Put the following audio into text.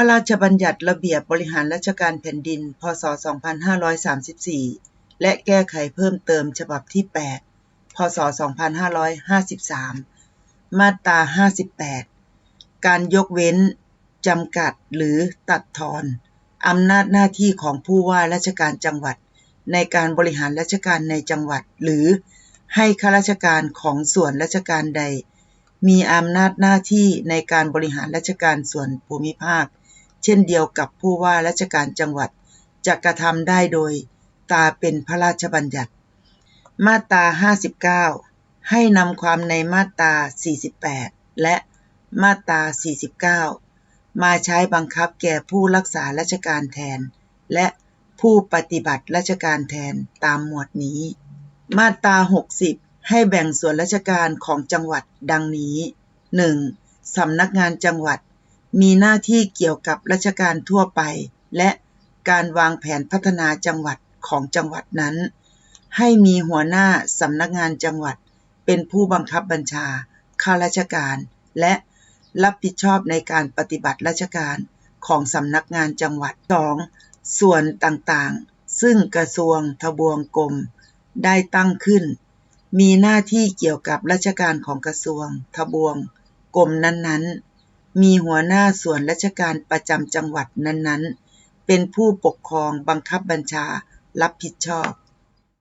ระราชบัญญัติระเบียบบริหารราชการแผ่นดิน พ.ศ.2534 และแก้ไขเพิ่มเติมฉบับที่ 8 พ.ศ.2553 มาตรา 58 การยกเว้น จำกัดหรือตัดทอนอำนาจหน้าที่ของผู้ว่าราชการจังหวัด ในการบริหารราชการในจังหวัด หรือให้ข้าราชการของส่วนราชการใด มีอำนาจหน้าที่ในการบริหารราชการส่วนภูมิภาค เช่นเดียวกับผู้ว่าราชการจังหวัดจะกระทำได้โดยตาเป็นพระราชบัญญัติ มาตรา 59 ให้นำความในมาตรา 48 และมาตรา 49 มาใช้บังคับแก่ผู้รักษาราชการแทน และผู้ปฏิบัติราชการแทนตามหมวดนี้ มาตรา 60 ให้แบ่งส่วนราชการของจังหวัดดังนี้ 1. สำนักงานจังหวัด มีหน้าที่เกี่ยวกับราชการทั่วไป และการวางแผนพัฒนาจังหวัดของจังหวัดนั้น ให้มีหัวหน้าสำนักงานจังหวัด เป็นผู้บังคับบัญชาข้าราชการ และรับผิดชอบในการปฏิบัติราชการของสำนักงานจังหวัด 2. ส่วนต่างๆ ซึ่งกระทรวงทบวงกรมได้ตั้งขึ้น มีหน้าที่เกี่ยวกับราชการของกระทรวงทบวงกรมนั้นๆ มีหัวหน้าส่วนราชการประจำจังหวัดนั้นๆ เป็นผู้ปกครองบังคับบัญชารับผิดชอบ